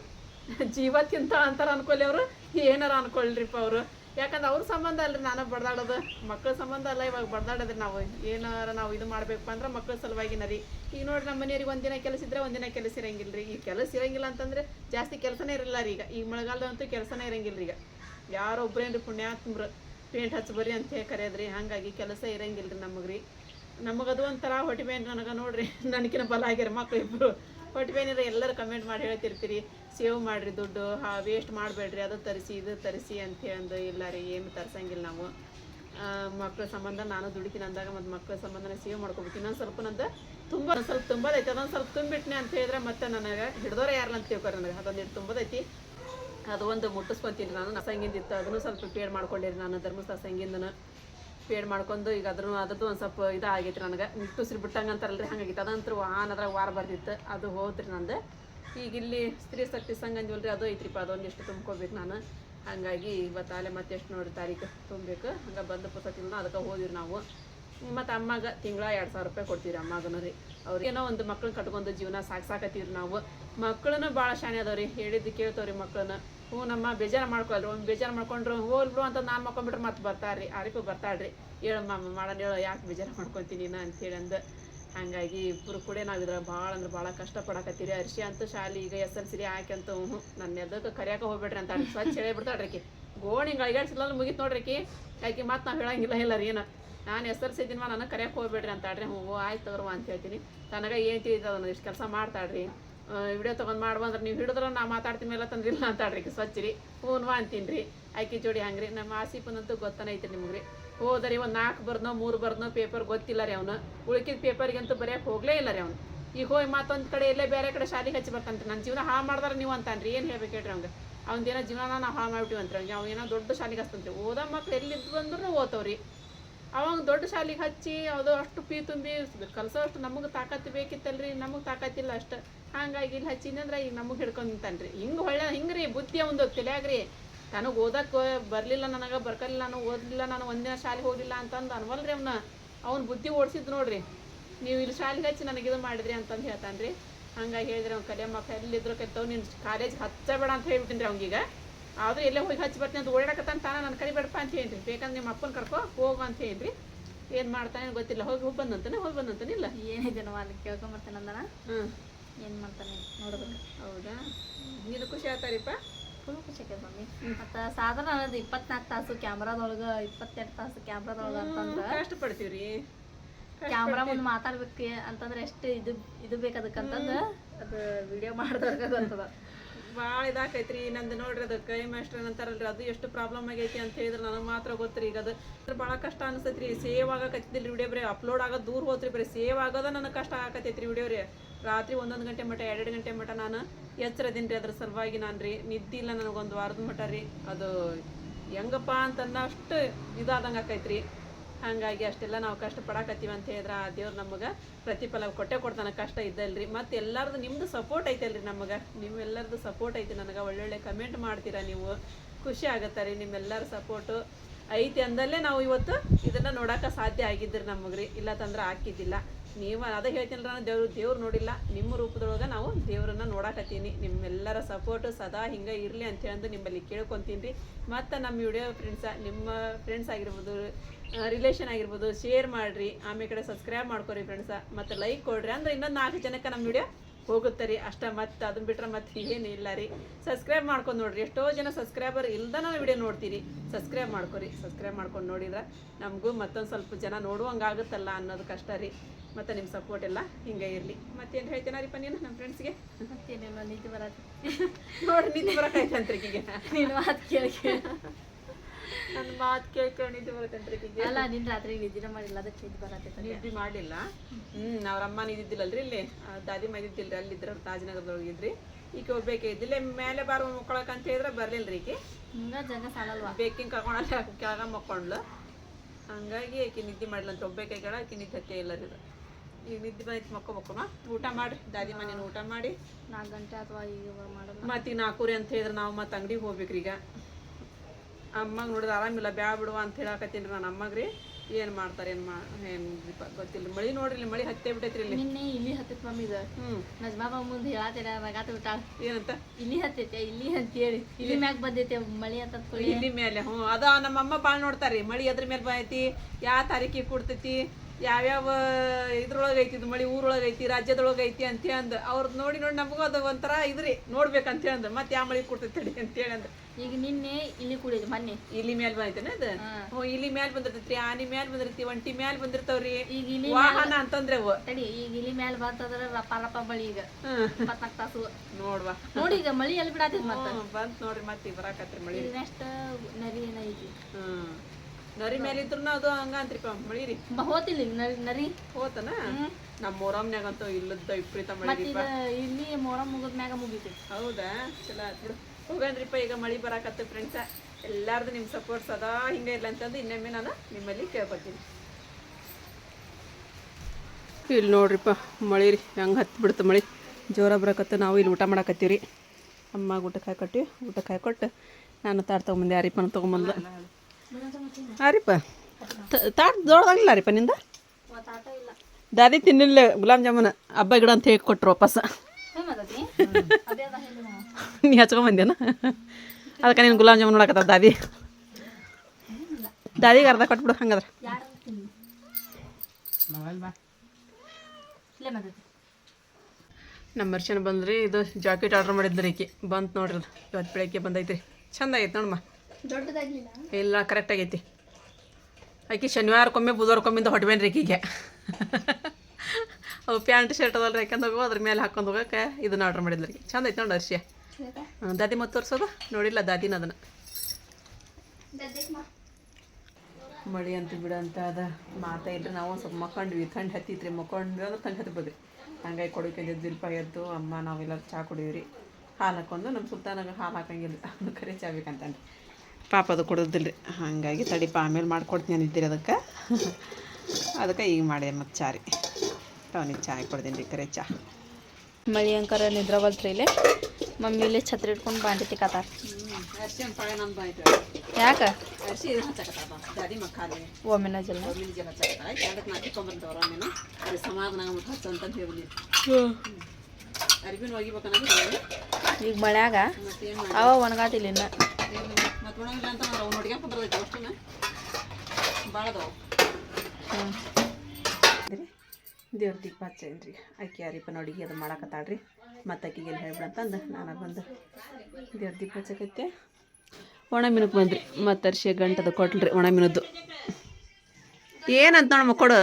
ಜೀವ ತಿಂತ ಅಂತಾರ ಅನ್ಕೊಳ್ಳಿ ಅವರು. ಏನಾರ ಅನ್ಕೊಳ್ರಿಪ್ಪ ಅವರು. ಯಾಕಂದ್ರೆ ಅವ್ರ ಸಂಬಂಧ ಅಲ್ರಿ ನಾನು ಬಡ್ದಾಡೋದು. ಮಕ್ಕಳ ಸಂಬಂಧ ಅಲ್ಲ, ಇವಾಗ ಬಡ್ದಾಡೋದ್ರಿ ನಾವು. ಏನಾರ ನಾವು ಇದು ಮಾಡ್ಬೇಕಪ್ಪ ಅಂದ್ರೆ ಮಕ್ಕಳ ಸಲುವಾಗಿನ ರೀ ಈಗ ನೋಡ್ರಿ ನಮ್ಮ ಮನೆಯವ್ರಿಗೆ ಒಂದಿನ ಕೆಲಸ ಇದ್ರೆ ಒಂದಿನ ಕೆಲಸ ಇರಂಗಿಲ್ಲ ರೀ ಈಗ ಕೆಲಸ ಇರಂಗಿಲ್ಲ ಅಂತಂದ್ರೆ ಜಾಸ್ತಿ ಕೆಲಸನೇ ಇರಲ್ಲ ರೀ ಈಗ. ಈಗ ಮಳೆಗಾಲದಂತೂ ಕೆಲಸನೇ ಇರಂಗಿಲ್ಲ ರೀ ಈಗ. ಯಾರೋ ಒಬ್ರೇನ್ರಿ ಪುಣ್ಯಾತ್ಮರು. ಪೇಂಟ್ ಹಚ್ಚಿ ಅಂತ ಹೇಳಿ ಕರೆಯದ್ರಿ. ಹಾಗಾಗಿ ಕೆಲಸ ಇರಂಗಿಲ್ಲ ರೀ ನಮಗೆ ರೀ ನಮಗದು ಒಂಥರ ಹೊಟ್ಟೆ ಬೇನ್ ನನಗೆ ನೋಡ್ರಿ. ನನಗಿನ ಬಲ ಆಗ್ಯಾರ ಮಕ್ಳು ಇಬ್ಬರು ಹೊಟ್ಟೆ ಎಲ್ಲರೂ ಕಮೆಂಟ್ ಮಾಡಿ ಹೇಳ್ತಿರ್ತೀರಿ. ಸೇವ್ ಮಾಡಿರಿ ದುಡ್ಡು, ಹಾ ವೇಸ್ಟ್ ಮಾಡಬೇಡ್ರಿ, ಅದು ತರಿಸಿ, ಇದು ತರಿಸಿ ಅಂತ ಹೇಳಂದು ಇಲ್ಲ ರೀ ಏನು ತರಿಸಂಗಿಲ್ಲ ನಾವು. ಮಕ್ಕಳ ಸಂಬಂಧ ನಾನು ದುಡಿತೀನಿ ಅಂದಾಗ ಮತ್ತು ಮಕ್ಕಳ ಸಂಬಂಧನ ಸೇವ್ ಮಾಡ್ಕೊಬೇಕು ಇನ್ನೊಂದು ಸ್ವಲ್ಪ ನಂದು ತುಂಬ ಸ್ವಲ್ಪ ತುಂಬದೈತೆ. ಅದೊಂದು ಸ್ವಲ್ಪ ತುಂಬಿಟ್ನೆ ಅಂತ ಹೇಳಿದ್ರೆ ಮತ್ತೆ ನನಗೆ ಹಿಡ್ದೋರೆ ಯಾರಲ್ಲ ಅಂತ ತಿಳ್ಕೊರಿ ನನಗೆ. ಅದೊಂದು ಇಟ್ಟು ತುಂಬದೈತಿ. ಅದು ಒಂದು ಮುಟ್ಟಿಸ್ಕೊಂತೀನಿ ನಾನು. ಸಂಗಿಂದಿತ್ತು ಅದನ್ನು ಸ್ವಲ್ಪ ಪೇಡ್ ಮಾಡ್ಕೊಂಡಿರಿ ನಾನು ಧರ್ಮಸ್ಥಳ ಸಂಗಿಂದನ. ಪೇಡ್ ಮಾಡ್ಕೊಂಡು ಈಗ ಅದ್ರ ಅದ್ರದ್ದು ಒಂದು ಸ್ವಲ್ಪ ಇದು ಆಗೈತ್ರಿ ನನಗೆ. ನಿಟ್ಟುಸ್ರಿ ಬಿಟ್ಟಂಗೆ ಅಂತಾರಲ್ರಿ ಹಂಗಾಗಿತ್ತು ಅದಂತರ ಆನ್ ಅದ್ರಾಗ ವಾರ ಬರ್ದಿತ್ತು, ಅದು ಹೋದ್ರಿ ನಂದು. ಈಗ ಇಲ್ಲಿ ಸ್ತ್ರೀ ಶಕ್ತಿ ಸಂಘ ಅದು ಐತ್ರಿಪ್ಪ ಅದೊಂದಿಷ್ಟು ತುಂಬ್ಕೋಬೇಕು ನಾನು. ಹಾಗಾಗಿ ಇವತ್ತು ಮತ್ತೆ ಎಷ್ಟು ನೋಡಿ ತಾರೀಕು ತುಂಬಬೇಕು. ಹಂಗೆ ಬಂದು ಪುಸ್ತಕ ಅದಕ್ಕೆ ಹೋದಿವಿ ನಾವು. ಮತ್ತು ಅಮ್ಮಗ ತಿಂಗಳ ಎರಡು ಸಾವಿರ ರೂಪಾಯಿ ಕೊಡ್ತೀರಿ ಅಮ್ಮಗನ ರೀ. ಅವ್ರಿಗೇನೋ ಒಂದು ಮಕ್ಳನ್ನ ಕಟ್ಕೊಂಡು ಜೀವನ ಸಾಕ್ಸಾಕತ್ತೀವಿ ನಾವು. ಮಕ್ಕಳನ್ನು ಭಾಳ ಶಾಣೆ ಅದಾವ್ರಿ. ಹೇಳಿದ್ದು ಕೇಳ್ತಾವ್ರಿ ಮಕ್ಕಳನ್ನ ಹ್ಞೂ ನಮ್ಮ ಬೇಜಾರು ಮಾಡ್ಕೊಳ್ರಿ ಒಂದು ಬೇಜಾರು ಮಾಡ್ಕೊಂಡ್ರು ಹೋಲ್ ಬಿಡು ಅಂತ ನಾನು ಮಕ್ಕೊಂಬಿಟ್ರೆ ಮತ್ತೆ ಬರ್ತಾರ್ರಿ. ಆರಿಪು ಬರ್ತಾಳ್ರಿ. ಹೇಳಮ್ಮ ಮಾಡೋಣ ಹೇಳು. ಯಾಕೆ ಬೇಜಾರು ಮಾಡ್ಕೊತೀನಿ ನಾ ಅಂತೇಳಿ ಅಂದ. ಹಾಗಾಗಿ ಇಬ್ಬರು ಕೂಡ ನಾವು ಇದ್ರ ಭಾಳ ಅಂದ್ರೆ ಭಾಳ ಕಷ್ಟಪಡಕತ್ತೀರಿ. ಅರ್ಶಿ ಅಂತೂ ಶಾಲೆ, ಈಗ ಎಸ್ ಎಲ್ ಸಿ ಅಂತ ಹ್ಞೂ. ನನ್ನ ಎದಕ್ಕೆ ಕರಿಯಾಕ ಹೋಗ್ಬೇಡ್ರಿ ಅಂತ ಸ್ವಚ್ಛ ಹೇಳಿ ಬಿಡ್ತಾಳ್ರಿ ಆಕಿ. ಗೋಣಿ ಗಳಿಗಾಡ್ಸಿಲ್ಲ ಮುಗಿತು ನೋಡ್ರಿ ಆಕಿ. ಮತ್ತೆ ನಾವು ಹೇಳಂಗಿಲ್ಲ ಇಲ್ಲ ರೀ ಏನು. ನಾನು ಹೆಸರು ಎಲ್ ಸಿ ಇದ್ದೀನಿ ನನಗೆ ಕರೆಯಕ್ಕೆ ಹೋಗ್ಬೇಡ್ರಿ ಅಂತಾಳ್ರಿ. ಹ್ಞೂ ಆಯ್ತು ತಗೋರ್ವ ಅಂತ ಹೇಳ್ತೀನಿ. ತನಗ ಏನು ತಿಳಿತದ ಇಷ್ಟು ಕೆಲಸ ಮಾಡ್ತಾಡ್ರಿ ವಿಡಿಯೋ ತೊಗೊಂಡು ಮಾಡ್ಬಂದ್ರೆ ನೀವು ಹಿಡಿದ್ರೆ ನಾ ಮಾತಾಡ್ತೀನಿ ಮೇಲೆ ತಂದಿಲ್ಲ ಅಂತಾಳ್ರಿ ಆಕಿ ಸ್ವಚ್ಛ ರೀ ಹ್ಞೂ ಅಂತೀನಿ ರೀ ಆಯ್ಕೆ ಜೋಡಿ ಹಂಗ್ರಿ. ನಮ್ಮ ಆಸಿಪನಂತೂ ಗೊತ್ತನ ಐತ್ರಿ ನಿಮ್ಗೆ ರೀ ಹೋದರಿ ಒಂದು ನಾಲ್ಕು ಬರ್ದೋ ಮೂರು ಬರ್ದೋ ಪೇಪರ್ ಗೊತ್ತಿಲ್ಲ ರೀ ಅವನು. ಉಳ್ಕಿದ ಪೇಪರ್ಗಂತೂ ಬರೆಯಕ್ಕೆ ಹೋಗಲೇ ಇಲ್ಲ ರೀ ಅವ್ನು. ಈಗ ಹೋಗಿ ಮತ್ತೊಂದು ಕಡೆ ಎಲ್ಲೇ ಬೇರೆ ಕಡೆ ಶಾಲೆಗೆ ಹಚ್ಚಿ ನನ್ನ ಜೀವನ ಹಾಳು ಮಾಡಿದ್ರೆ ನೀವು ಅಂತಾನ್ರಿ. ಏನು ಹೇಳ್ಬೇಕು ಹೇಳ್ರಿ ಅವ್ನಿಗೆ. ಅವ್ನ ದಿನ ಜೀವನ ನಾವು ಹಾಳು ಮಾಡ್ಬಿಟ್ಟಿವಿ ಅಂತ ಅವ್ನು ಏನೋ ದೊಡ್ಡ ಶಾಲೆಗೆ ಹಚ್ತಂತ್ರಿ ಓದೋ ಮಕ್ಳು ಎಲ್ಲಿದ್ದು ಬಂದ್ರೂ ಓದ್ತವ್ರಿ. ಅವಾಗ ದೊಡ್ಡ ಶಾಲೆಗೆ ಹಚ್ಚಿ ಅದು ಅಷ್ಟು ಪೀ ತುಂಬಿ ಕಲ್ಸೋ ಅಷ್ಟು ನಮಗೆ ತಾಕತ್ತು ಬೇಕಿತ್ತಲ್ರಿ, ನಮಗೆ ತಾಕತ್ತಿಲ್ಲ ಅಷ್ಟು. ಹಂಗಾಗಿ ಇಲ್ಲಿ ಹಚ್ಚಿನಿ ಅಂದ್ರೆ ಈಗ ನಮಗೆ ಹಿಡ್ಕೊಂಡು ನಿಂತಾನ್ರಿ. ಹಿಂಗೆ ಹೊಳ್ಳ ಹಿಂಗೆ ರೀ ಬುದ್ಧಿ ಒಂದು ತಲೆಯಾಗ್ರಿ ನನಗೆ ಓದಕ್ಕೆ ಬರಲಿಲ್ಲ ನನಗೆ, ಬರ್ಕಲಿಲ್ಲ ನಾನು, ಓದಲಿಲ್ಲ ನಾನು ಒಂದಿನ ಶಾಲೆಗೆ ಹೋಗಲಿಲ್ಲ ಅಂತಂದು ಅನ್ವಲ್ರಿ ಅವನ. ಅವ್ನ ಬುದ್ಧಿ ಓಡಿಸಿದ್ ನೋಡ್ರಿ. ನೀವು ಇಲ್ಲಿ ಶಾಲೆಗೆ ಹಚ್ಚಿ ನನಗೆ ಇದು ಮಾಡಿದ್ರಿ ಅಂತಂದು ಹೇಳ್ತಾನೆ ರೀ ಹಂಗಾಗಿ ಹೇಳಿದ್ರೆ ಅವ್ನು ಕಲಿಯಮ್ಮ ಎಲ್ಲಿದ್ರು ಕಲ್ತವ್ ನೀನು ಕಾಲೇಜ್ ಹಚ್ಚಬೇಡ ಅಂತ ಹೇಳ್ಬಿಟ್ಟಿನಿ ರೀ ಅವ್ನಿಗೆ ಆದ್ರೆ ಎಲ್ಲೇ ಹೋಗಿ ಹಚ್ಚಿ ಬರ್ತೀನಿ ಅಂತ ಓಡಾಡಕತ್ತಾನ ತಾನ ನನ್ನ ಕರಿಬೇಡಪ್ಪ ಅಂತ ಹೇಳ್ರಿ. ಬೇಕಂದ್ರೆ ನಿಮ್ಮ ಅಪ್ಪನ ಕರ್ಕೊ ಹೋಗು ಅಂತ ಹೇಳ್ರಿ. ಏನು ಮಾಡ್ತಾನೆ ಗೊತ್ತಿಲ್ಲ. ಹೋಗಿ ಹೋಗಿ ಬಂದಂತಾನೆ ಹೋಗಿ ಬಂದಂತಾನೆ ಇಲ್ಲ. ಏನಿದೆ ನಾವು ಅಲ್ಲಿ ಕೇಳ್ಕೊಂಬರ್ತೇನೆ ಅಂದನ? ಹ್ಞೂ ಏನು ಮಾಡ್ತಾನೆ ನೋಡ್ಬೇಕು. ಹೌದಾ? ನೀನು ಖುಷಿ ಆಗ್ತಾರಿಪ್ಪ? ಫುಲ್ ಖುಷಿ ಆಕೈತೆ ಮಮ್ಮಿ. ಮತ್ತು ಸಾಧಾರಣ ಅನ್ನೋದು ಇಪ್ಪತ್ನಾಲ್ಕು ತಾಸು ಕ್ಯಾಮ್ರಾದೊಳಗೆ ಇಪ್ಪತ್ತೆರಡು ತಾಸು ಕ್ಯಾಮ್ರಾದೊಳಗೆ ಅಂತಂದ್ರೆ ಕಷ್ಟಪಡ್ತೀವ್ರಿ. ಕ್ಯಾಮ್ರಾ ಮುಂದೆ ಮಾತಾಡ್ಬೇಕು ಅಂತಂದ್ರೆ ಎಷ್ಟು ಇದು ಇದು ಬೇಕು ಅದಕ್ಕಂತಂದು ಅದು ವಿಡಿಯೋ ಮಾಡಿದವ್ರಿಗೆ ಗೊತ್ತದ. ಭಾಳ ಇದಾಕೈತ್ರಿ. ನಂದು ನೋಡ್ರಿ ಅದು ಕೈ ಮಾಸ್ಟರ್ ಅಂತಾರಲ್ರಿ. ಅದು ಎಷ್ಟು ಪ್ರಾಬ್ಲಮ್ ಆಗೈತಿ ಅಂತ ಹೇಳಿದ್ರೆ ನನಗೆ ಮಾತ್ರ ಗೊತ್ತ್ರಿ. ಈಗ ಅದು ಭಾಳ ಕಷ್ಟ ಅನಿಸ್ತೈತ್ರಿ ಸೇವ್ ಆಗಕತ್ತಿದ್ದಿಲ್ಲ ವಿಡಿಯೋ ಬರೀ. ಅಪ್ಲೋಡ್ ಆಗೋದು ದೂರ ಹೋತ್ರಿ ಬರೀ. ಸೇವ್ ಆಗೋದ ನನಗೆ ಕಷ್ಟ ಆಗಕತ್ತೈತ್ರಿ ವಿಡಿಯೋ ರೀ ರಾತ್ರಿ ಒಂದೊಂದು ಗಂಟೆ ಮಟ್ಟ ಎರಡೆರಡು ಗಂಟೆ ಮಟ್ಟ ನಾನು ಎಚ್ಚರದೀನಿ ರೀ ಅದ್ರ ಸಲುವಾಗಿ ನಾನು ರೀ ನಿದ್ದಿಲ್ಲ ನನಗೊಂದು ವಾರದ ಮಟ್ಟ ರೀ. ಅದು ಹೆಂಗಪ್ಪ ಅಂತಂದ ಅಷ್ಟು ಇದಾದಂಗೆ ಆಕೈತ್ರಿ. ಹಾಗಾಗಿ ಅಷ್ಟೆಲ್ಲ ನಾವು ಕಷ್ಟ ಪಡಾಕತ್ತೀವಿ ಅಂತ ಹೇಳಿದ್ರೆ ಆ ದೇವ್ರು ನಮಗೆ ಪ್ರತಿಫಲ ಕೊಟ್ಟೆ ಕೊಡ್ತಾನೆ. ಕಷ್ಟ ಇದ್ದಲ್ರಿ. ಮತ್ತೆ ಎಲ್ಲರದು ನಿಮ್ಮದು ಸಪೋರ್ಟ್ ಐತಲ್ರಿ ನಮಗೆ. ನಿಮ್ಮೆಲ್ಲರದು ಸಪೋರ್ಟ್ ಐತಿ ನನಗೆ. ಒಳ್ಳೊಳ್ಳೆ ಕಮೆಂಟ್ ಮಾಡ್ತೀರಾ ನೀವು. ಖುಷಿ ಆಗತ್ತೆ ರೀ ನಿಮ್ಮೆಲ್ಲರ ಸಪೋರ್ಟು ಐತಿ ಅಂದಲ್ಲೇ ನಾವು ಇವತ್ತು ಇದನ್ನು ನೋಡೋಕೆ ಸಾಧ್ಯ ಆಗಿದ್ರಿ ನಮಗೆ ರೀ ಇಲ್ಲ ತಂದ್ರೆ ಹಾಕಿದ್ದಿಲ್ಲ ನೀವು ಅದೇ ಹೇಳ್ತೀನಿ ನಾನು ದೇವ್ರು ದೇವ್ರು ನೋಡಿಲ್ಲ. ನಿಮ್ಮ ರೂಪದೊಳಗೆ ನಾವು ದೇವ್ರನ್ನ ನೋಡಾಕತ್ತೀನಿ. ನಿಮ್ಮೆಲ್ಲರ ಸಪೋರ್ಟು ಸದಾ ಹಿಂಗೆ ಇರಲಿ ಅಂತ ನಿಮ್ಮಲ್ಲಿ ಕೇಳ್ಕೊತೀನಿ. ರೀ ಮತ್ತು ನಮ್ಮ ವಿಡಿಯೋ ಫ್ರೆಂಡ್ಸ ನಿಮ್ಮ ಫ್ರೆಂಡ್ಸ್ ಆಗಿರ್ಬೋದು ರಿಲೇಷನ್ ಆಗಿರ್ಬೋದು ಶೇರ್ ಮಾಡಿರಿ. ಆಮೇಲೆ ಕಡೆ ಸಬ್ಸ್ಕ್ರೈಬ್ ಮಾಡ್ಕೊರಿ ಫ್ರೆಂಡ್ಸ ಮತ್ತು ಲೈಕ್ ಕೊಡ್ರಿ. ಅಂದ್ರೆ ಇನ್ನೊಂದು ನಾಲ್ಕು ಜನಕ್ಕೆ ನಮ್ಮ ವಿಡಿಯೋ ಹೋಗುತ್ತೆ ರೀ. ಅಷ್ಟೇ ಮತ್ತೆ ಅದನ್ನ ಬಿಟ್ರೆ ಮತ್ತೆ ಏನು ಇಲ್ಲ ರೀ. ಸಬ್ಸ್ಕ್ರೈಬ್ ಮಾಡ್ಕೊಂಡು ನೋಡ್ರಿ. ಎಷ್ಟೋ ಜನ ಸಬ್ಸ್ಕ್ರೈಬರ್ ಇಲ್ದ ವಿಡಿಯೋ ನೋಡ್ತೀರಿ. ಸಬ್ಸ್ಕ್ರೈಬ್ ಮಾಡ್ಕೊರಿ. ಸಬ್ಸ್ಕ್ರೈಬ್ ಮಾಡ್ಕೊಂಡು ನೋಡಿದ್ರೆ ನಮಗೂ ಮತ್ತೊಂದು ಸ್ವಲ್ಪ ಜನ ನೋಡುವಂಗೆ ಆಗುತ್ತಲ್ಲ ಅನ್ನೋದು ಕಷ್ಟ ರೀ. ಮತ್ತು ನಿಮ್ಮ ಸಪೋರ್ಟ್ ಎಲ್ಲ ಹಿಂಗೆ ಇರಲಿ. ಮತ್ತೇನು ಹೇಳ್ತೇನಾರಿಪ್ಪ ನೀನು ನಮ್ಮ ಫ್ರೆಂಡ್ಸ್ಗೆ ಮತ್ತೇನೇನೋ ನೀತಿ ಬರತ್ತೆ ನೋಡಿ ನಿಂತು ಬರ ಈಗ ನೀನು ಮಾತು ಕೇಳಿ ನನ್ನ ಮಾತು ಕೇಳ್ಕೊಂಡು ನಿದ್ದೆ ಬರೋಕಂತ್ರಿ ಈಗ ಅಲ್ಲ ನಿನ್ನ ರಾತ್ರಿ ನಿದ್ದಿನ ಮಾಡಿಲ್ಲ ಅದಕ್ಕೆ ನಿದ್ದೆ ಬರತ್ತೆ ನಿದ್ದೆ ಮಾಡಲಿಲ್ಲ ಹ್ಞೂ ಅವ್ರ ಅಮ್ಮನ ಇದ್ದಿದ್ದಿಲ್ಲಲ್ರಿ ಇಲ್ಲಿ? ದಾದಿ ದಾದಿ ಮೈದಿದ್ದಿಲ್ರಿ ಅಲ್ಲಿದ್ರ ರಾಜನಗರದೊಳಗೆ ಇದ್ರಿ ಈಕೆ ಹೋಗ್ಬೇಕೇ ಇದ್ದಿಲ್ಲ ಮೇಲೆ ಬಾರ ಮುಕ್ಕೊಳಕ್ ಅಂತ ಹೇಳಿದ್ರೆ ಬರ್ಲಿಲ್ಲ ರೀ ಈಕೆ. ಹಿಂಗ ಜಗ ಸಾಲಲ್ವಾ? ಬೇಕಿಂಗ್ ಕರ್ಕೊಂಡಲ್ಲ ಕೆಳಗ ಮಕ್ಕೊಂಡ್ಲು ಹಂಗಾಗಿ ಆಕೆ ನಿದ್ದೆ ಮಾಡ್ಲಂತ ಒಬ್ಬೇಕಾಗ್ಯಾಳ ಆಕೆ ನಿದ್ದೆ ಹತ್ತೇ ಇಲ್ಲ ರೀ. ಈಗ ನಿದ್ದೆ ಬಂದೈತಿ ಮಕ್ಕೋಬೇಕಮ್ಮ ಊಟ ಮಾಡಿ ದಾದಿ ಮನೇನ ಊಟ ಮಾಡಿ. ನಾಲ್ಕು ಗಂಟೆ ಅಥವಾ ಈಗ ಮಾಡಲ್ಲ. ಮತ್ತೆ ಈಗ ನಾಲ್ಕೂರಿ ಅಂತ ಹೇಳಿದ್ರೆ ನಾವು ಮತ್ತೆ ಅಂಗಡಿಗೆ ಹೋಗ್ಬೇಕ್ರಿ ಈಗ. ಅಮ್ಮಗೆ ನೋಡಿದ್ರೆ ಆರಾಮಿಲ್ಲ ಬ್ಯಾ ಬಿಡುವ ಅಂತ ಹೇಳಕತ್ತೀನಿ ರೀ ನಾನು ಅಮ್ಮಗ್ರಿ. ಏನು ಮಾಡ್ತಾರೆ ಏನು ಮಾ ಏನು ಗೊತ್ತಿಲ್ಲ. ಮಳಿ ನೋಡ್ರಿ ಇಲ್ಲಿ ಮಳಿ ಹತ್ತೇ ಬಿಟ್ಟೈತ್ರಿ ಇಲ್ಲಿ. ನಿನ್ನೆ ಇಲ್ಲಿ ಹತ್ತೈತಿ ಮಮ್ಮಿ ಇದು. ಹ್ಞೂ ನಜ್ಮಾಬ ಮುಂದೆ ಹೇಳತ್ತೀರ ನಗಾತ ಬಿಟ್ಟಾಳ ಏನಂತ? ಇಲ್ಲಿ ಹತ್ತೈತೆ ಇಲ್ಲಿ ಅಂತೇಳಿ. ಇಲ್ಲಿ ಮ್ಯಾಗ ಬಂದೈತೆ ಮಳಿ ಅಂತ ಇಲ್ಲಿ ಮೇಲೆ ಹ್ಞೂ ಅದ ನಮ್ಮ ಅಮ್ಮ ಭಾಳ ನೋಡ್ತಾರೆ ಮಳಿ ಅದ್ರ ಮೇಲೆ ಬಂದೈತಿ ಯಾವ ತಾರೀಕಿಗೆ ಕೊಡ್ತೈತಿ ಯಾವ್ಯಾವ ಇದ್ರೊಳಗೆ ಐತಿ ಇದು ಮಳಿ ಊರೊಳಗೆ ಐತಿ ರಾಜ್ಯದೊಳಗೆ ಐತಿ ಅಂತ ಅಂದ್ ಅವ್ರದ್ದು ನೋಡಿ ನೋಡಿ ನಮಗೂ ಅದು ಒಂಥರ ಇದ್ರಿ ನೋಡ್ಬೇಕಂತ ಅಂದ್ ಮತ್ತೆ ಯಾವ ಮಳಿ ಕೊಡ್ತೈತಿ ಅಂತ ಅಂದ್ ಈಗ ನಿನ್ನೆ ಇಲ್ಲಿ ಕುಡಿಯೋದು ಮೊನ್ನೆ. ಇಲ್ಲಿ ಮೇಲೆ ಬಂದೈತೇನ ಅದ. ಹ್ಞೂ ಇಲ್ಲಿ ಮೇಲೆ ಬಂದಿರ್ತೈತ್ರಿ ಆನಿ ಮ್ಯಾಲ್ ಬಂದಿರ್ತಿ ಒಂಟಿ ಮೇಲೆ ಬಂದಿರ್ತಾವ್ರಿ. ಈಗ ಇಲ್ಲಿ ವಾಹನ ಅಂತಂದ್ರೆ ಅವು. ತಡಿ ಈಗ ಇಲ್ಲಿ ಮ್ಯಾಲ್ ಬಂತಂದ್ರ ರಪ್ಪ ರಪ್ಪ ಮಳಿ ಈಗ. ಇಪ್ಪತ್ನಾಲ್ಕು ತಾಸು. ನೋಡ್ವಾ. ನೋಡಿ ಈಗ ಮಳಿ ಎಲ್ಲಿ ಬಿಡಾತಿ ಮತ್ತೆ. ಬಂತ ನೋಡ್ರಿ ಮತ್ತೆ ಬರಾಕತ್ರಿ ಮಳಿ. ನೆಕ್ಸ್ಟ್ ನರಿ ಏನೈತಿ ಹ್ಮ್ ನರಿ ಮೇಲೆ ಇದ್ರು ಅದು ಹಂಗ ಅಂತ್ರಿಪ್ಪ ಮಳಿ ರೀ ಹೋತಿಲ್ಲ ನರಿ ನರಿ. ಹೋತನ? ನಮ್ಮ ಮೊರಮ್ನ್ಯಾಗ ಅಂತೂ ಇಲ್ಲದ ವಿಪರೀತ ಮಳಿ ಮತ್ತ ಇಲ್ಲಿ ಮೊರಮ್ ಮುಗಿದ ಮ್ಯಾಗ ಮುಗಿತೈತಿ ಹೌದಾ? ಚಲೋ ಆತ್ ಬಿಡು. ಹೋಗನ್ರಿಪ್ಪ ಈಗ ಮಳಿ ಬರಾಕತ್ತ ಫ್ರೆಂಡ್ಸ ಎಲ್ಲಾರ್ದು ನಿಮ್ಮ ಸಪೋರ್ಟ್ ಸದಾ ಹಿಂಗೆ ಇಲ್ಲ ಅಂತಂದು ಇನ್ನೊಮ್ಮೆ ನಾನು ನಿಮ್ಮಲ್ಲಿ ಕೇಳ್ಕೊತೀನಿ ಇಲ್ಲಿ ನೋಡ್ರಿಪ್ಪ ಮಳಿ ರೀ ಹೆಂಗೆ ಹತ್ತು ಬಿಡ್ತು ಮಳಿ. ಜೋರ ಬರಕತ್ತ ನಾವು ಇಲ್ಲಿ ಊಟ ಮಾಡಕತ್ತೀವಿ ರೀ ಅಮ್ಮ ಊಟಕ್ಕೆ ಹಾಕೊಟ್ಟಿವಿ ಊಟಕ್ಕೆ ಹಾಕೊಟ್ಟು ನಾನು ತಾಡ್ ತೊಗೊಂಬಂದೆ ಅರಿಪನ ತೊಗೊಂಬಂದು. ಹಾರಿಪ್ಪ ತಾಟ ದೊಡ್ದಾಗಿಲ್ಲ ರೀಪ ನಿಂದ? ದಾದಿ ತಿನ್ನಿಲ್ಲ ಗುಲಾಬ್ ಜಾಮೂನ್, ಹಬ್ಬ ಗಿಡ ಅಂತ ಹೇಳಿ ಕೊಟ್ರು ವಾಪಸ್. ನೀ ಹಚ್ಕೊಂಬಂದೇನ ಅದಕ್ಕೆ ನೀನು ಗುಲಾಬ್ ಜಾಮೂನ್ ನೋಡಕತ್ತ ದಾದಿ. ದಾದಿಗೆ ಅರ್ಧ ಕೊಟ್ಬಿಡು ಹಂಗಾದ್ರೆ. ನಮ್ಮ ಮರ್ಷನ್ ಬಂದ್ರಿ, ಇದು ಜಾಕೆಟ್ ಆರ್ಡ್ರ್ ಮಾಡಿದ್ರಿ ಈಕಿ. ಬಂತು ನೋಡ್ರಿ ಇವತ್ತು ಬೆಳಗ್ಗೆ ಬಂದೈತ್ರಿ. ಚಂದ ಐತೆ ನೋಡಮ್ಮ. ಇಲ್ಲ ಕರೆಕ್ಟ್ ಆಗೈತಿ. ಆಕಿ ಶನಿವಾರಕ್ಕೊಮ್ಮೆ ಬುಧವಾರಕ್ಕೊಮ್ಮಿಂದ ಹೊಟ್ಬೇನ್ರಿ ಈಗೀಗೆ ಅವು ಪ್ಯಾಂಟ್ ಶರ್ಟ್ ಅದಲ್ರಿ ಹಾಕೊಂಡು ಹೋಗೋ ಅದ್ರ ಮೇಲೆ ಹಾಕೊಂಡು ಹೋಗೋಕೆ ಇದನ್ನ ಆರ್ಡ್ರ್ ಮಾಡಿದ್ರಿ ಚಂದ ಐತೆ ನೋಡಿ ಅರ್ಶಿಯ ದಾದಿ ಮತ್ತು ತೋರಿಸೋದು? ನೋಡಿಲ್ಲ ದಾದಿನ ಅದನ್ನು. ಮಳಿ ಅಂತ ಬಿಡ ಅಂತ ಅದ. ಮಾತಾ ಇಲ್ಲ ನಾವು ಸ್ವಲ್ಪ ಮಕ್ಕೊಂಡ್ವಿ ಥಂಡ್ ಹತ್ತಿತ್ರಿ ಮಕ್ಕೊಂಡ್ವಿ ಅಂದ್ರೆ ಥಂಡ್ ಹತ್ತಿಬೋದ್ರಿ ಹಂಗಾಗಿ ಕೊಡೋಕೆ ದಿಲ್ಪ ಎದ್ದು ಅಮ್ಮ ನಾವೆಲ್ಲರೂ ಚಹಾ ಕುಡಿದ್ರಿ ಹಾಲು ಹಾಕೊಂಡು ನಮ್ಮ ಸುಲ್ತಾನಾಗ ಹಾಲು ಹಾಕಂಗಿಲ್ಲ. ಅದು ಕರೆ ಚಾ ಬೇಕಂತಾನ್ರಿ. ಪಾಪ ಅದು ಕೊಡೋದಿಲ್ಲ ರೀ ಹಾಗಾಗಿ ತಡಿಪ ಆಮೇಲೆ ಮಾಡ್ಕೊಡ್ತೀನಿ ಅಂದಿದ್ದೀರಿ ಅದಕ್ಕೆ. ಅದಕ್ಕೆ ಈಗ ಮಾಡಿ ಮತ್ತು ಚಾ ರೀ ಅವನಿಗೆ ಚಾಯ್ ಕೊಡ್ತೀನಿ ರೀ ಕರೆ ಚಾ. ಮಳಿ ಅಂಕರ ನಿದ್ರ ಬಲ್ತ್ರಿ ಇಲ್ಲಿ? ಮಮ್ಮಿ ಇಲ್ಲಿ ಛತ್ರಿ ಇಟ್ಕೊಂಡು ಬಾಂಡಿ ತಿಕ್ಕಾತಾರ ಯಾಕೆ? ಒಮ್ಮೆನ ಒಗಿಬೇಕನ್ನೋದು ಈಗ ಮಳ್ಯಾಗ? ಅವ ಒಣಗಾತಿಲ್ಲ ಇನ್ನ. ಮತ್ತೆ ದೇವ್ರ ದೀಪ ಹಚ್ಚೇನಿ ರೀ ಅಕ್ಕಿ ಯಾರಿಪ್ಪ ನೋಡಿಗೆ ಅದು ಮಾಡಾಕತ್ತಾಳ್ರಿ. ಮತ್ತು ಅಕ್ಕಿಗೆ ಎಲ್ಲಿ ಹೇಳ್ಬಿಡಂತಂದು ನಾನು ಬಂದು ದೇವ್ರ ದೀಪ ಹಚ್ಚಕತ್ತೆ. ಒಣ ಮೀನಕ್ಕೆ ಬಂದ್ರಿ. ಮತ್ತು ಅರ್ಶಿ ಗಂಟದ ಕೊಟ್ಲ್ರಿ ಒಣ ಮೀನದ್ದು ಏನಂತ ನೋಡಮ್ಮ ಕೊಡು.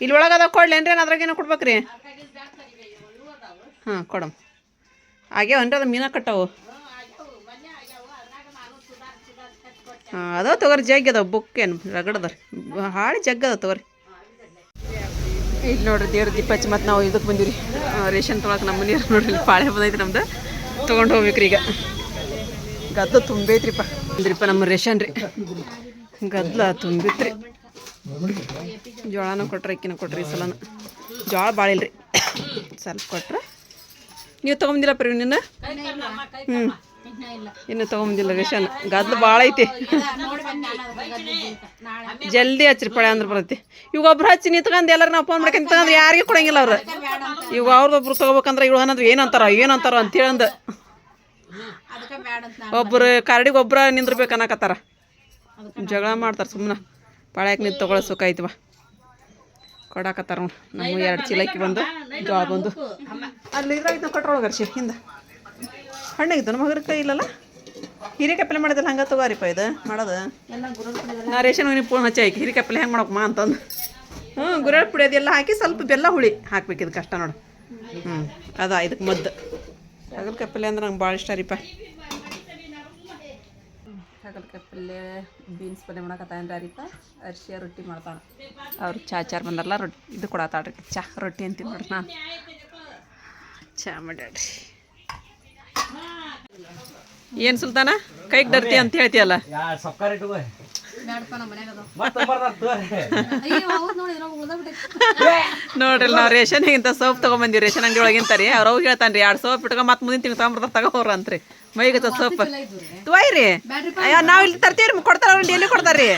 ಇಲ್ಲಿ ಒಳಗದ ಕೊಡ್ಲೇನ್ರಿ ಅದ್ರಾಗೇನೋ ಕೊಡ್ಬೇಕ್ರಿ? ಹಾಂ ಕೊಡಮ್ ಆಗ್ಯಾವನ್ರಿ ಅದು ಮೀನ ಕಟ್ಟವು. ಹಾಂ ಅದಾವ ತಗೋರಿ ಜಗ್ ಅದಾವ ಬುಕ್ ಏನು ರಗಡದ ಹಾಳಿ ಜಗ್ ಅದಾವ ತಗೋರಿ. ಇಲ್ಲಿ ನೋಡ್ರಿ, ದೇವ್ರ ದೀಪ ಹಚ್ಚಿ ಮತ್ತು ನಾವು ಇದಕ್ಕೆ ಬಂದಿರಿ ರೇಷನ್ ತೊಗೊಳಕ್ಕೆ ನಮ್ಮ ಮನೆಯವ್ರು ನೋಡ್ರಿ, ಪಾಳೆ ಬಂದೈತಿ ನಮ್ದು. ತೊಗೊಂಡು ಹೋಗ್ಬೇಕ್ರಿ ಈಗ. ಗದ್ಲ ತುಂಬೈತ್ರಿಪ್ಪ ಅಂದ್ರಿಪ್ಪ ನಮ್ಮ ರೇಷನ್ ರೀ. ಗದ್ಲ ತುಂಬಿತ್ರಿ ಜೋಳನ ಕೊಟ್ರಿ, ಅಕ್ಕಿನ ಕೊಟ್ರಿ ಸಲನ. ಜೋಳ ಭಾಳ ಇಲ್ರಿ ಸ್ವಲ್ಪ ಕೊಟ್ರೆ ನೀವು ತಗೊಂಬಂದಿಲ್ಲ ಪ್ರವೀಣ ನಿನ್ನ? ಹ್ಞೂ ಇನ್ನು ತಗೊಂಬಂದಿಲ್ಲ ರೇಷನ್ ಗದ್ಲು ಭಾಳ ಐತಿ. ಜಲ್ದಿ ಹಚ್ಚಿರಿ ಪಳೆ ಅಂದ್ರೆ ಬರುತ್ತೆ. ಇವಾಗ ಒಬ್ರು ಹಚ್ಚಿ ನಿಂತ್ಕೊಂಡು ಎಲ್ಲರೂ ನಾವು ಫೋನ್ ಮಾಡ್ಕೊಂಡು ತಗೊಂಡ್ರೆ ಯಾರಿಗೆ ಕೊಡಂಗಿಲ್ಲ ಅವ್ರು. ಅವ್ರದ್ದು ಅವ್ರದ್ದೊಬ್ರು ತೊಗೋಬೇಕಂದ್ರೆ ಇವಳು ಅನ್ನೋದು ಏನಂತಾರ ಏನಂತಾರ ಅಂತೇಳಂದು ಒಬ್ರು ಕರಡಿಗೆ ಒಬ್ರು ನಿಂದ್ರಬೇಕು ಅನ್ನಕತ್ತಾರ. ಜಗಳ ಮಾಡ್ತಾರೆ ಸುಮ್ಮನೆ ಪಳೆಯಕ್ಕೆ ನಿಂತು ತೊಗೊಳೋ ಸುಖ ಐತಿವ. ಕೊಡಾಕತ್ತಾರ ನೋಡಿ. ನಮ್ಮ ಎರಡು ಚೀಲಕ್ಕೆ ಬಂದು ಜೋಳ ಬಂದು. ಅಲ್ಲಿ ಇದ್ರಾಗಿದ್ದು ಕೊಟ್ರೊಳಗೆ ಅರ್ಶಿ ಹಿಂದೆ. ಹಣ್ಣಾಗಿತ್ತು ನಮ್ಮ ಮಗರ ಕೈ ಇಲ್ಲಲ್ಲ? ಹೀರೆಕಾಯಿ ಮಾಡಿದಲ್ಲ ಹಂಗೆ ತಗೋರಿಪ್ಪ ಇದು ಮಾಡೋದು? ನಾ ರೇಷನ್ ಹೋಗಿ ಫೋನ್ ಹಚ್ಚಿ ಹಾಕಿ ಹೀರೆಕಾಯಿ ಹೆಂಗೆ ಮಾಡಕ್ಕೆ ಮಾ ಅಂತಂದು. ಹ್ಞೂ ಗುರಾಳ್ ಪುಡಿ ಅದೆಲ್ಲ ಹಾಕಿ ಸ್ವಲ್ಪ ಬೆಲ್ಲ ಹುಳಿ ಹಾಕ್ಬೇಕು ಇದು ಕಷ್ಟ ನೋಡು. ಹ್ಞೂ ಅದ ಇದಕ್ಕೆ ಮದ್ದು. ಹಾಗಲ್ಕಾಯಿ ಪಲ್ಲೆ ಅಂದ್ರೆ ನಂಗೆ ಭಾಳ ಇಷ್ಟ ರೀಪ ಹಾಗಲ್ಕಾಯಿ ಪಲ್ಯ ಬೀನ್ಸ್ ಪಲ್ಯ ಮಾಡಕತ್ತಾನ ಅರಿತ ಅರ್ಶಿಯ ರೊಟ್ಟಿ ಮಾಡ್ತಾನೆ. ಅವ್ರು ಚಾ ಚಾರ್ ಬಂದಾರಲ್ಲ ರೊಟ್ಟಿ ಇದು ಕೊಡತ್ತಾಳ್ರಿ ಚಾ ರೊಟ್ಟಿ ಅಂತೀನಿ ನೋಡ್ರಿ ನಾನು. ಚಾ ಮಾಡ್ಯಾಡ್ರಿ. ಏನು ಸುಲ್ತಾನ? ಕೈಗೆ ಡರ್ತಿ ಅಂತ ಹೇಳ್ತೀಯಲ್ಲ? ನೋಡ್ರಿ ನಾವು ರೇಷನ್ ಇಂಥ ಸೋಪ್ ತೊಗೊಂಬಂದಿವಿ ರೇಷನ್ ಅಂಗಡಿ ಒಳಗಿಂತ ರೀ. ಅವ್ರು ಹೋಗಿ ಹೇಳ್ತಾನೆ ರೀ ಎರಡು ಸೋಪ್ ಇಟ್ಕೊಂಡು ಮತ್ತೆ ಮುಂದಿನ ತಿಂಗಳು ತಗೊಂಬರ್ತಾರೆ ತಗೋರ ಅಂತ್ರಿ. ಮೈಗೆ ಸೋಪ್ ರೀ. ಅಯ್ಯೋ ನಾವು ಇಲ್ಲಿ ತರ್ತೀವಿ ರೀ ಕೊಡ್ತಾರ ಅವ್ರು ಡೈಲಿ ಕೊಡ್ತಾರೆ ರೀ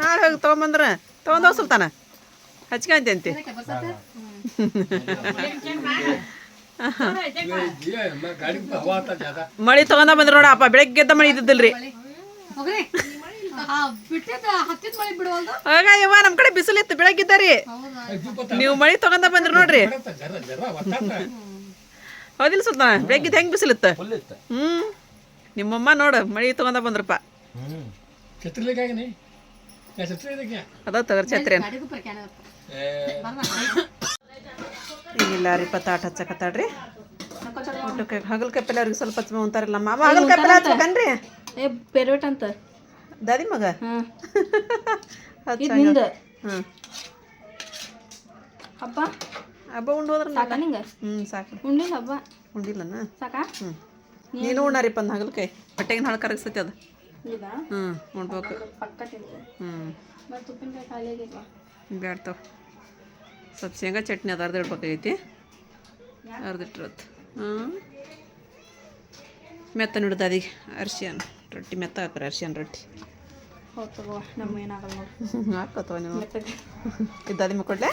ನಾಳೆ ಹೋಗಿ ತೊಗೊಂಬಂದ್ರೆ? ತೊಗೊಂಡೋಗ ಸುಲ್ತಾನ. ಹಚ್ಕೊಂತಂತಿ ಮಳಿ ತಗೊಂಡ ಬಂದ್ರ ನೋಡಪ್ಪ ಬೆಳಗ್ಗೆ ಎದ್ದ ಮಳಿ ಇದ್ದಿದ್ದಿಲ್ರಿ. ಆಗ ಯವ್ವ ನಮ್ಮ ಕಡೆ ಬಿಸಿಲಿತ್ತು ಬೆಳಗ್ಗೆ ರೀ. ನೀವು ಮಳಿ ತಗೊಂಡ ಬಂದ್ರಿ ನೋಡ್ರಿ. ಹೌದಿಲ್ಲ ಸುಲ್ತಾನ? ಬೆಳಗ್ಗೆ ಹೆಂಗ್ ಬಿಸಿಲಿತ್ತು? ಹ್ಮ್. ನಿಮ್ಮಮ್ಮ ನೋಡು ಮಳಿ ತಗೊಂಡ ಬಂದ್ರಪ್ಪ. ಅದ ತಗೋರಿ ಛತ್ರಿ. ಇಲ್ಲ ರೀ ಪತ್ತಾಟ ಹಚ್ಚಕತ್ತಾಡ್ರಿ. ಊಟಕ್ಕೆ ಹಗಲ್ಕಾಯಿ ಪಲ್ಯ ಅವ್ರಿಗೆ ಸ್ವಲ್ಪ ಹಚ್ಚ ಅಂತಾರಲ್ಲ ಮಾಮ. ಹಗಲ್ಕಾಯಿ ಪಲ್ಯ ಹಚ್ಬೇಕನ್ರಿ? ಏ ಪೆರೋಟ್ ಅಂತ. ದಾದಿ ಮಗ? ಹ್ಞೂ ಹಬ್ಬ? ಹಬ್ಬ ಉಂಡು ಹೋದ್ರ ಸಾಕ? ನಿಂಗೆ? ಹ್ಞೂ ಸಾಕು. ಉಂಡಿಲ್ಲ ಹಬ್ಬ? ಉಂಡಿಲ್ಲನ? ಸಾಕಾ? ಹ್ಞೂ ನೀನು ಉಣ್ಣಾರಿಪ್ಪ ಅಂದ್ ಹಗಲ್ಕಾಯಿ ಹೊಟ್ಟೆಗಿನ ಹಾಳು ಕರಗಿಸ್ತೈತಿ ಅದು. ಹ್ಞೂ ಉಣ್ಬೇಕು. ಹ್ಞೂ ಬ್ಯಾಡ್ತಾವ ಸ್ವಲ್ಪ ಶೇಂಗಾ ಚಟ್ನಿ ಅದು ಅರ್ಧ ಇಡ್ಬೇಕಾಗೈತಿ ಅರ್ಧ ಇಟ್ಟಿರತ್ತು ಹ್ಞೂ ಮೆತ್ತ ಹಿಡಿದು ಅದಿಗೆ ಅರ್ಶಿಯನ್ ರೊಟ್ಟಿ ಮೆತ್ತ ಹಾಕ್ರಿ ಅರ್ಶಿಯನ್ ರೊಟ್ಟಿ. ಹಾಕೋತವ ನೀವು ಇದ್ದಾದಿ ಕೊಡ್ಲೆ